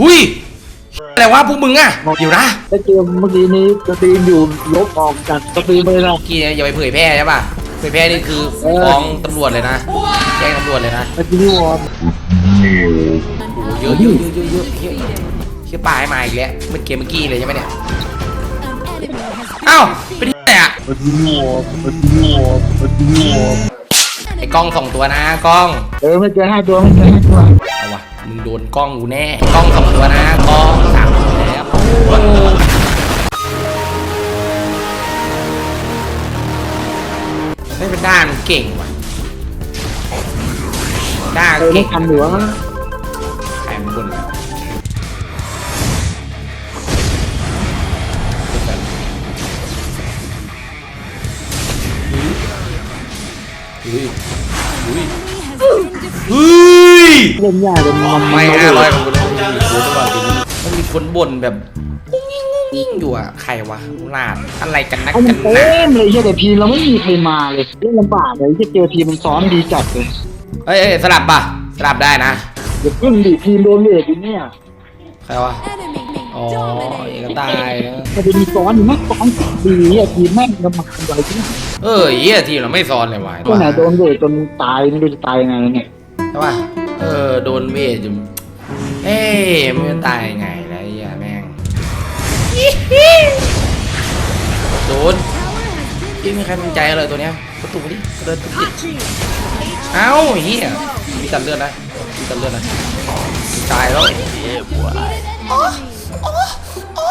หุยอะไรวะพวกมึงอะเดี๋ยวนะแล้วเกมเมื่อกี้นี้สตรีมอยู่ลบออกจากสตรีมไปเลยนะเมื่อกี้เนี่ยอย่าไปเผยแพร่ใช่ป่ะเผยแพร่นี่คือเออฟ้องตำรวจเลยนะแจ้งตำรวจเลยนะเมื่อกี้นี่วอร์มโอ้โหเยอะเยอะเยอะเยอะเยอะเยอะเชื่อปลาให้มาอีกแล้วเมื่อกี้เมื่อกี้เลยใช่ไหมเนี่ยเอ้าเป็นที่ไหนอะเมื่อกี้นี่วอร์มเมื่อกี้นี่วอร์มเมื่อกี้นี่วอร์มไอ้กล้องสองตัวนะกล้องเออไม่เจอห้าตัวไม่เจอห้าตัวเอาวะ มึงโดนกล้องกูแน่ กล้องสองตัวนะกล้องสามตัวแล้วโอ้โหไม่เป็นด้านเก่งว่ะด้านเออไม่เก่งทันหรือวะใครมันบนแล้วเฮ้ยเฮ้ย เฮ้ยเล่นยากเลยมันไม่นห้าร้อยของกูเลยมีโค้ดก่อนทีนี้มันมีคนบ่นแบบงุ้งงิ้งงุ้งงิ้งอยู่อะใครวะลาดอะไรกันนักเอามักันนเต็นะมเลยใช่แต่ทีมเราไม่มีใครมาเลยเล่นลำบากเลยที่เจอทีมมันซ้อมดีจัดเลยเอ้ยเอ้ยสลับป่ะสลับได้นะ เดี๋ยวพึ่งดิทีมโดนเวทอยู่เนี่ย ใครวะอ๋ อเอกตายนะมันจะมีซ้อนอยู่มั้งซ้อนดีอะทีมแม่งกำลังอะไรที่เออเหี้ยทีมเราไม่ซ้อนเลยวะตัวไหนโดนเวทจนตายไม่รู้จะตายยังไงเนี่ยใช่ป่ะเออโดนเวทอยู่เอ้ยไม่รู้ตายยังไงแล้วไอ้เหี้ยแม่งโดนยังมีใครสนใจเลยตัวเนี้ยประตูดิเดินติดเอ้าเฮียมีตัดเลือดนะมีตัดเลือดนะตายแล้ว อ๋ออ๋อ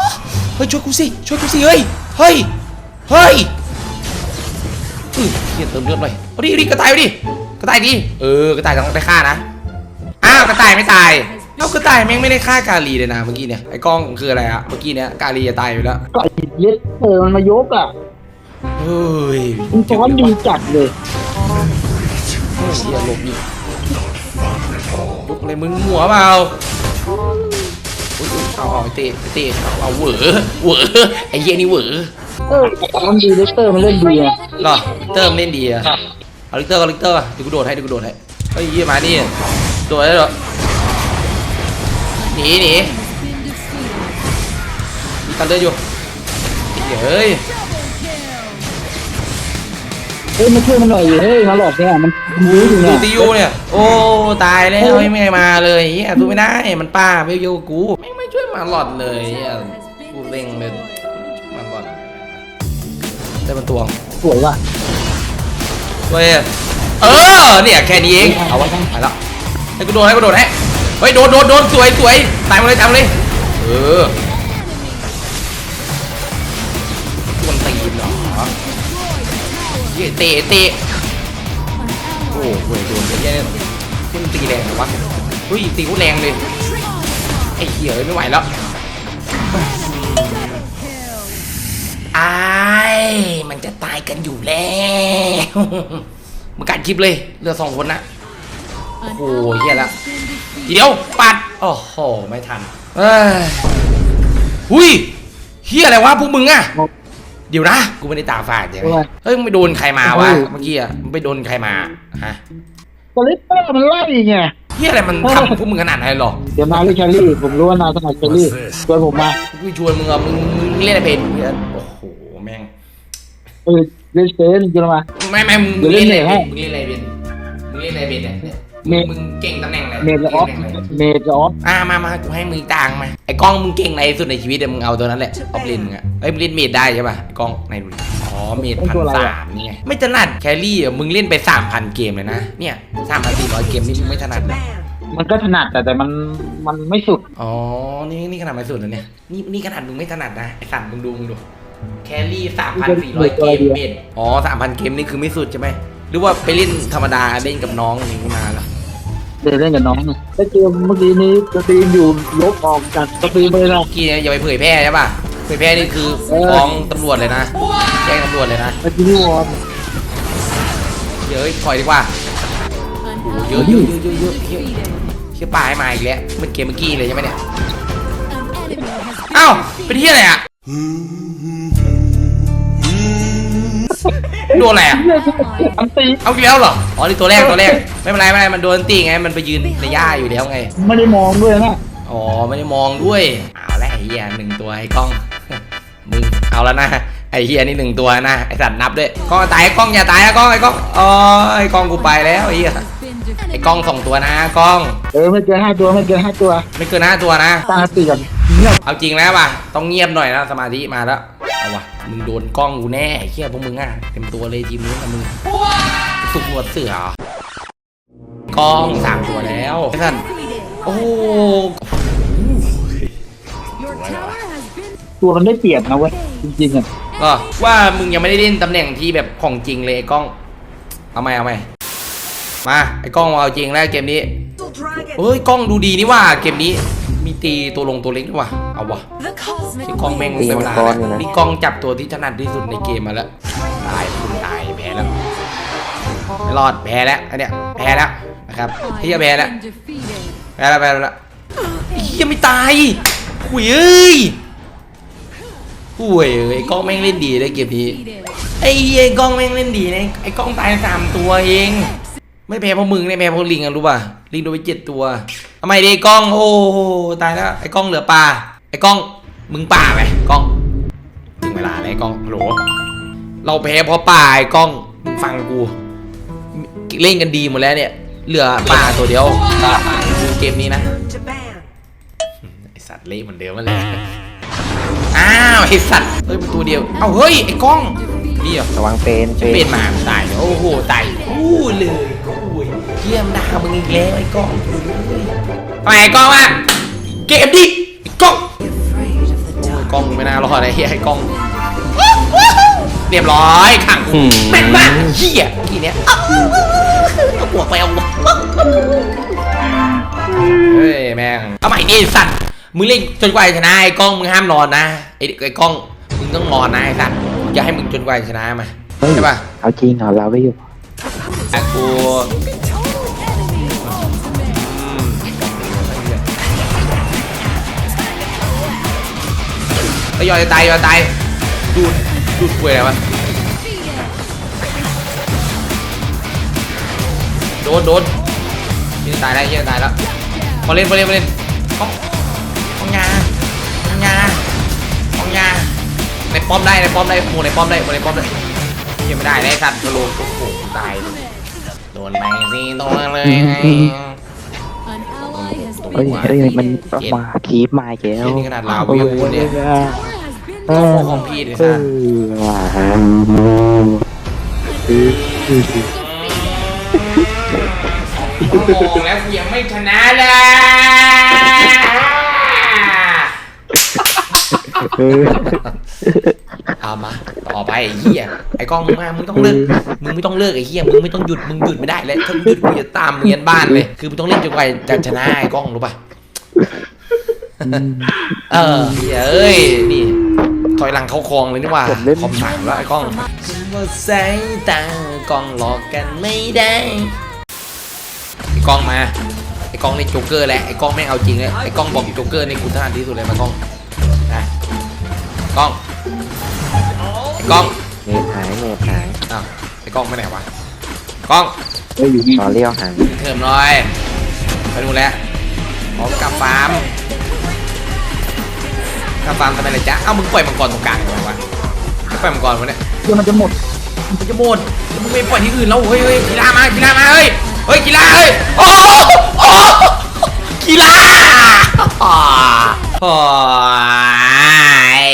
เฮ้ยช่วยกูสิช่วยกูสิเฮ้ยเฮ้ยเฮ้ยเฮียเติมเลือดไปเอาดิเอาดิกระต่ายเอาดิกระต่ายดิเออกระต่ายต้องไปฆ่านะอ้าวกระต่ายไม่ตายเอ้ากระต่ายแม่งไม่ได้ฆ่ากาลีเลยนะเมื่อกี้เนี่ยไอ้กล้องคืออะไรอะเมื่อกี้เนี่ยกาลีจะตายอยู่แล้วก็ไอ้เย็ดเออมันมายกอะเฮ้ยมันซ้อนดีจัดเลยเชียหลบอีกลุกเลยมึงหัวเปล่า อุ้ยอุ๊ยเอาเอาเตะเตะเอาเอาเหวอเหวอไอ้เหี้ยนี่เหวอเออซ้อนดีเลสเตอร์มันเล่นดีอะหรอลิเตอร์มันเล่นดีอะเอาลิเตอร์ก็ลิเตอร์เดูกูโดดให้เดูกูโดดให้เฮ้ยเหี้ยมานี่โดดได้เหรอหนีหนีมีกันเลือดอยู่เฮ้ย เฮ้ยมาช่วยมันหน่อยดิเฮ้ยมาหลอกเนี่ยมันมันรู้อยู่ดูเนี่ยติยูเนี่ย โอ้ ตายแล้วไม่ไม่มาเลยเฮียดูไม่ได้มันป้าไม่อยู่กับกูไม่ไม่ช่วยมาหลอดเลยเฮียกูเร่งเลยมาหลอดได้มันตวงสวยว่ะเว้ยเออเนี่ยแค่นี้เองเอาไว้ทั้งไปแล้วให้กูโดนให้กูโดนให้เฮ้ยโดนโดนโดนสวยสวยตายมาเลยตายมาเลยเออ เตะเตะโอ้โหโดนเยอะแยะเลยคุณตีแรงเหรอวะเฮ้ยตีกูแรงเลยไอ้เหี้ยไม่ไหวแล้วไอายมันจะตายกันอยู่แล้วมึงกัดคลิปเลยเหลือสองคนนะโอ้โหเหี้ยละเดี๋ยวปัดโอ้โหไม่ทันเอ้ยหุยเฮียอะไรวะพวกมึงอะ เดี๋ยวนะ กูไม่ได้ตาฝาดใช่ไหมเฮ้ยมึงไปโดนใครมาวะ เมื่อกี้อะมึงไปโดนใครมาฮะก็เลสเตอร์มันไล่ไง เฮียอะไรมันทำพวกมึงขนาดนั้นเลยเหรอเดี๋ยวนายเล่นแคลรี่ ผมรู้ว่านายถนัดแคลรี่ชวนผมมากูชวนมึงอะมึงมึงเล่นอะไรเป็นเนี่ยโอ้โหแม่ง เออเล่นเซนกันมา ไม่ไม่มึงเดี๋ยวเล่เล่นนอะไรให้เป็นมึงเล่นอะไรเป็นมึงเล่นอะไรเป็นเนี่ย เนี่ยเมดมึงเก่งตำแหน่งไหนเมดออฟตำแหน่งไหนเมดออฟอ่ามามากูให้มึงตังค์มา ไอ้กล้องมึงเก่งในที่สุดในชีวิตอะมึงเอาตัวนั้นแหละออฟเลนมึงอะเอ้ยมึงเล่นเมดได้ใช่ป่ะไอ้กล้องในดูดิอ๋อเมดพันสามนี่ไงไม่ถนัดแครี่อะมึงเล่นไปสามพันเกมเลยนะเนี่ยสามพันสี่ร้อยเกมนี่มึงไม่ถนัดนะมันก็ถนัดแต่แต่มันมันไม่สุด อ๋อ นี่นี่ขนาดไม่สุดแล้วเนี่ย นี่นี่ขนาดมึงไม่ถนัดนะไอ้สัตว์มึงดูมึงดู แครี่สามพันสี่ร้อยเกมเมดอ๋อสามพันเกมนี่คือไม่สุดใช่ไหม หรือว่าไปเล่นธรรมดาเล่นกับน้องอย่างนี้มาแล้ว เดินเล่นกับน้องแล้วเกมเมื่อกี้นี้สตรีมอยู่ลบออกจากสตรีมไปเลยนะเมื่อกี้เนี่ยอย่าไปเผยแพร่ใช่ป่ะ เผยแพร่นี่คือเออฟ้องตำรวจเลยนะ แจ้งตำรวจเลยนะเมื่อกี้นี่วอร์มเดี๋ยวถอยดีกว่าโอ้โหเยอะเยอะเยอะเยอะเยอะเยอะเชื่อปลาให้มาอีกแล้วเมื่อกี้เมื่อกี้เลยใช่ไหมเนี่ยเอ้า เป็นที่อะไรอะ โดนอะไรอะอันตีเอาอีกแล้วเหรออ๋อนี่ตัวแรกตัวแรกไม่เป็นไรไม่เป็นไรมันโดนตีไงมันไปยืนในหญ้าอยู่แล้วไงไม่ได้มองด้วยนะอ๋อไม่ได้มองด้วยเอาละไอ้เฮียหนึ่งตัวไอ้กล้องมึงเอาแล้วนะไอ้เฮียนี่หนึ่งตัวนะไอ้สัตว์นับด้วยกล้องตายไอ้กล้องอย่าตายนะกล้องไอ้กล้องอ๋อไอ้กล้องกูไปแล้วไอ้เฮียไอ้กล้องสองตัวนะกล้อง เออไม่เกินห้าตัวไม่เกินห้าตัว ไม่เกินห้าตัวนะตั้งสติก่อนเงียบเอาจริงแล้วป่ะต้องเงียบหน่อยนะสมาธิมาแล้ว เอาวะมึงโดนกล้องกูแน่ไอ้เฮียพวกมึงอะเต็มตัวเลยทีมนู้นนะมึงสุกหนวดเสือเหรอกล้องสามตัวแล้วไอ้สันโอ้โห Your tower has been ตัวมันได้เปรียบนะเว้ยจริงๆอะก็ว่ามึงยังไม่ได้เล่นตำแหน่งที่แบบของจริงเลยไอ้กล้องเอาไหมเอาไหมมาไอ้กล้องมาเอาจริงแล้วเกมนี้เฮ้ยกล้องดูดีนี่ว่าเกมนี้มี ตีตัวลงตัวเล็กด้วยว่ะเอาวะ the cosmic ที่กล้องแม่งตีเป็นมัเวงลากรอยู่นะนี่กล้องจับตัวที่ถนัดที่สุดในเกมมาแล้วตายคุณตายแพ้แล้วไม่รอดแพ้แล้วอันเนี้ยแพ้แล้วนะครับเฮียแพ้แล้ว been defeated. แพ้แล้วแพ้แล้วเฮียไม่ตายหุยเอ้ยหุยเอ้ยไอ้กล้องแม่งเล่นดีเลยเกมนี้ Defeated. ไอ้เหี้ยไอ้กล้องแม่งเล่นดีนะไอ้กล้องตายสามตัวเอง ไม่แพ้เพราะมึงเนี่ยแพ้เพราะลิงอะรู้ป่ะลิงโดนไปเจ็ดตัวทำไมดิไอ้กล้องโอ้โหตายแล้วไอ้กล้องเหลือปลาไอ้กล้องมึงป่าไหมกล้องถึงเวลาแล้วไอ้กล้องฮัลโหลเราแพ้เพราะป่าไอ้กล้องมึงฟังกูเล่นกันดีหมดแล้วเนี่ยเหลือป่าตัวเดียวดูเกมนี้นะไอสัตว์เละเหมือนเดิมมาเลยอ้าวไอสัตว์เฮ้ยมันตัวเดียวเอ้าเฮ้ยไอ้กล้องนี่เหรอระวังเฟนจะเป็นหมาตายโอ้โหตายอู้เลยอุ้ ยเยี่ยมด่ามึงอีกแล้วไอ้กล้องทำไมไอ้กล้องอะเก็บดิไอ้กล้องโอ้ยกล้องไม่น่ารอดไอ้เหี้ยไอ้กล้องเรียบร้อยขังกูแม่งมากเหี้ยทีเนี้ยเอาหัวไปเอาหัวเฮ้ยแม่งเอาใหม่ดิไอ้สัตว์มึงเล่นจนกว่าจะชนะไอ้กล้องมึงห้ามนอนนะไอ้ไอ้กล้องมึงต้องนอนนะไอ้สัตว์อย่าให้มึงจนกว่าจะชนะมาเฮ้ยใช่ป่ะเอาจริงเหรอเราไม่อยู่อะกู ไอ้ยอยจะตายยอยตายดูดดูดกล้วยอะไรวะโดนโดนยี่ตายแล้วยี่ตายแล้วพอเล่นพอเล่นพอเล่นของของยาของยาของยาในป้อมได้ในป้อมได้หมูในป้อมได้หมูในป้อมได้ยังไม่ได้ไอ้สัตว์กระโหลกโอ้โหตายโดนไปสิโดนเลย ally has ตรงเฮ้ยหัวเฮ้ยมันเจ็ดมาคีบมาอีกแล้วนี่ขนาดลาวิวเนี่ย tower has been เอโอ้อของพี่ดิเอซ่าอโอ้โหแล้วกูยังไม่ชนะเลยเออ เอามาต่อไปไอ้เหี้ยไอ้กล้องมึงมามึงต้องเลิกมึงไม่ต้องเลิกไอ้เหี้ยมึงไม่ต้องหยุดมึงหยุดไม่ได้เลยถ้ามึงหยุดกูจะตามมึงยันบ้านเลย คือมึงต้องเล่นจนกว่าจะชนะไอ้กล้องรู้ป่ะเออเหี้ยเอ้ยนี่ถอยหลังเข้าคลองเลยนี่หว่าคอมสามแล้วไอ้กล้องว่าสายตากล้องหลอกกันไม่ได้ไอ้กล้องมาไอ้กล้องเล่นโจ๊กเกอร์แล้วไอ้กล้องไม่เอาจริงเลยไอ้กล้องบอกโจ๊กเกอร์ในกูถนัดที่สุดเลยมากล้องนะกล้องไอ้ กล้องเน็ตหายเน็ตหายอ้าวไอ้กล้องไปไหนวะกล้องเฮ้ยอยู่นี่ต่อเลี้ยวหายเถิมหน่อยไปดูแล้วพร้อมกับฟาร์มกับฟาร์มทำไมล่ะจ๊ะเอ้ามึงปล่อยมังกรตรงกลางทำไมวะไม่ปล่อยมังกรวะเนี่ยเดี๋ยวมันจะหมดมันจะหมดแล้วมึงไม่ปล่อยที่อื่นแล้วเฮ้ยเฮ้ยกีฬามากีฬามาเฮ้ยเฮ้ยกีฬาเฮ้ยโอ้โอ้กีฬาโอ้ย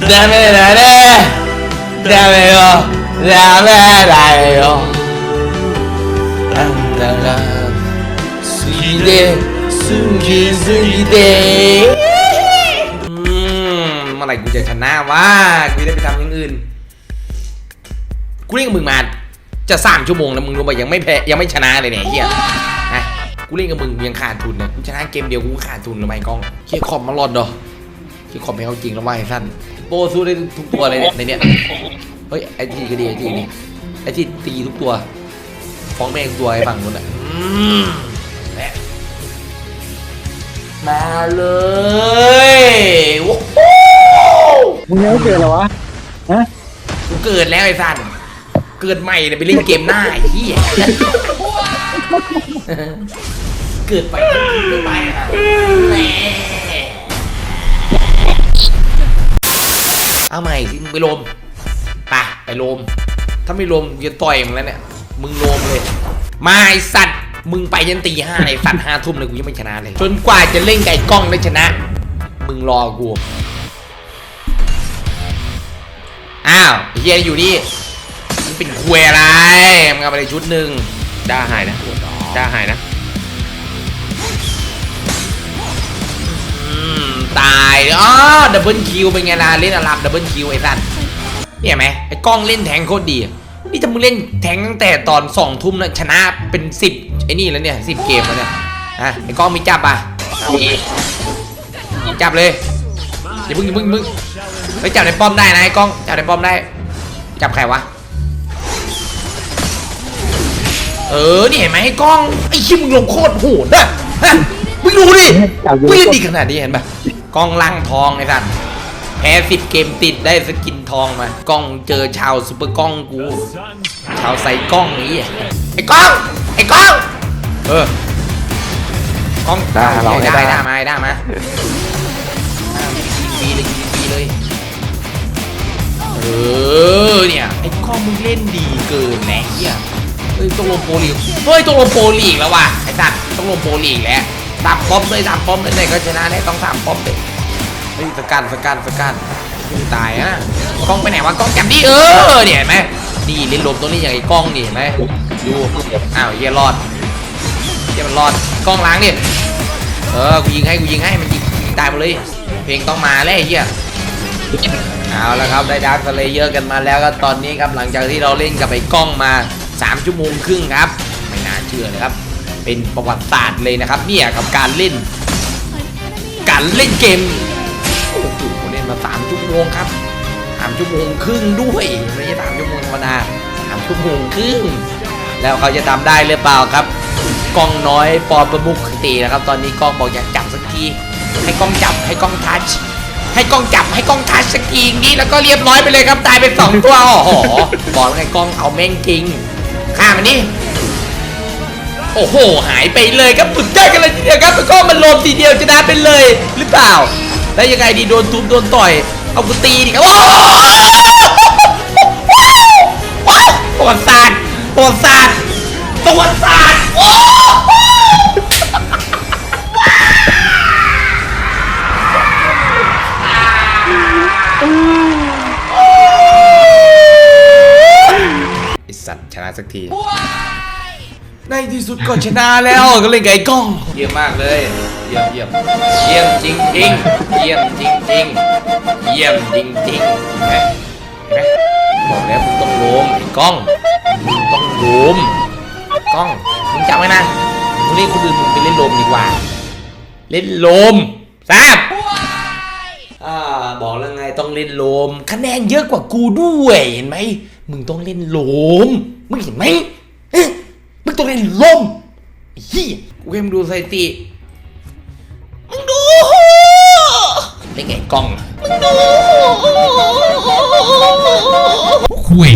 ダメだね。ダメよ。 แล้วแม่ไรอ๋อตั้งแต่ละสีเดสุกีสุอืมเมื่อไหร่กูจะชนะวะกูได้ไปทำอย่างอื่นกูเล่นกับมึงมาจะสามชั่วโมงแล้วมึงรู้ไหมยังไม่แพ้ยังไม่ชนะเลยเนี่ยเฮียกูเล่นกับมึงยังขาดทุนเลยกูชนะเกมเดียวกูขาดทุนทำไมกองเฮียคอมมาหลอดดอเฮียคอม่เพ้จริงแล้วไอ้สั้นโปสู้ได้ทุกตัวเลยในเนี้ย เฮ้ยไอ้ที่ก็ดีไอ้ที่นี่ไอ้ที่ตีทุกตัว ฟ้องแม่งตัวไอ้ฝั่งนู้นอะอืมแม่มาเลยโอ้โหมึงยังไม่เจอเหรอวะฮะกูเกิดแล้วไอ้สั้นเกิดใหม่เลยไปเล่นเกมหน้าไอ้เหี้ยเกิดไปเกิดไปอะแหม่เอาใหม่สิมึงไปลม ไปไปลม ถ้าไม่ลมจะต่อยมึงแล้วเนี่ย มึงลมเลย มาไอสัตว์ มึงไปยันตีห้าไอสัตว์ห้าทุ่มเลยกูยังไม่ชนะเลย จนกว่าจะเล่นไก่กล้องได้ชนะ มึงรอกู อ้าวเฮียอยู่นี่มันเป็นควยอะไรมึงเอาไปเลยชุดหนึ่งด้าหายนะด้าหายนะอืมตายอ๋อดับเบิลคิวเป็นไงล่ะเล่นอารับดับเบิลคิวไอ้สัตว์ เนี่ยไหมไอ้กล้องเล่นแทงโคตรดี นี่ถ้ามึงเล่นแทงตั้งแต่ตอนสองทุ่มนะชนะเป็นสิบไอ้นี่แล้วเนี่ยสิบเกมแล้วเนี่ยอะไอ้กล้องมีจับอะจับเลยอย่าเพิ่งอย่าเพิ่งอย่าเพิ่งไปจับในป้อมได้นะไอ้กล้องจับในป้อมได้ จับใครวะเออนี่เห็นไหมไอ้กล้องไอ้ชิมึงลงโคตรโหดนะฮะมึงดูดิมึงเล่นดีขนาดนี้เห็นปะกล้องล่างทองไอ้สัตว์ แพ้สิบเกมติดได้สกินทองมากล้องเจอชาวซูเปอร์กล้องกู ชาวใส่กล้องนี้ยไอ้กล้อง ไอ้กล้อง เออกล้องได้ลองให้ได้ได้ได้มาได้มาอ่ายิงฟรีเลยยิงฟรีเลยเออเนี่ยไอ้ข้อมึงเล่นดีเกินแหละเฮียเฮ้ยต้องลงโปรลีกเฮ้ยต้องลงโปรลีกแล้วว่ะไอ้สัตว์ต้องลงโปรลีกแล้วสามป้อมเลยสามป้อมเลยไหนก็ชนะได้ต้องสามป้อมเลย เฮ้ยสกันสกันสกันตายอะกล้องไปไหนวะกล้องจับดิเออเนี่ยเห็นไหมดีเล่นลมตรงนี้อย่างไอ้กล้องนี่เห็นไหมดูอ้าวเฮียรอดเฮียมันรอดกล้องล้างดิเออกูยิงให้กูยิงให้มันยิงตายหมดเลย เพลงต้องมาแล้วไอ้เฮียเอาละครับได้ดาร์คเลเยอร์กันมาแล้วก็ตอนนี้ครับหลังจากที่เราเล่นกับไอ้กล้องมา3ชั่วโมงครึ่งครับ ไม่น่าเชื่อเลยครับ เป็นประวัติศาสตร์เลยนะครับเนี่ยกับการเล่น การเล่นเกม เล่นมา3ชั่วโมงครับ3ชั่วโมงครึ่งด้วยไม่ใช่3ชั่วโมงธรรมดา3ชั่วโมงครึ่งแล้วเขาจะทำได้หรือเปล่าครับกล้องน้อยปอประมุขตีนะครับ ตอนนี้กล้องบอกอยากจับสักทีให้กล้องจับให้กล้องทัชให้กล้องจับให้กล้องทัชสักรีนี้แล้วก็เรียบร้อยไปเลยครับตายไปสองตัวอ้โหบอกแล้วไงกล้องเอาแม่งจริงฆ่ามันนี่โอ้โห หายไปเลยครับสุดยอดกันเลยทีเดียวครับแล้วก็มันโลมทีเดียวชนะไปเลยหรือเปล่า แล้วยังไงดีโดนทุบโดนต่อย เอากูตีดิครับโอ้โหว้าวประวัติศาสตร์ประวัติศาสตร์ประวัติศาสตร์โอ้โหไอสัตว์ชนะสักทีในที่สุดก็ชนะแล้วก็เล่นกับไอ้กล้องเยี่ยมมากเลยเยี่ยมเยี่ยมเยี่ยมจริงจริงเยี่ยมจริงจริงเยี่ยมจริงจริงเห็นไหมเห็นไหมบอกแล้วมึงต้องโลมไอ้กล้องมึงต้องโลมกล้องมึงจำไว้นะมึงเล่นคนอื่นมึงไปเล่นโลมดีกว่า เล่นโลมทราบอ่าบอกแล้วไงต้องเล่นโลม คะแนนเยอะกว่ากูด้วยเห็นไหมมึงต้องเล่นโลมมึงเห็นไหมเอ๊ะมึงต้องเล่นโลมไอ้เฮียกูให้มึงดูสถิติ เล่นไงกล้องมึงดูคุย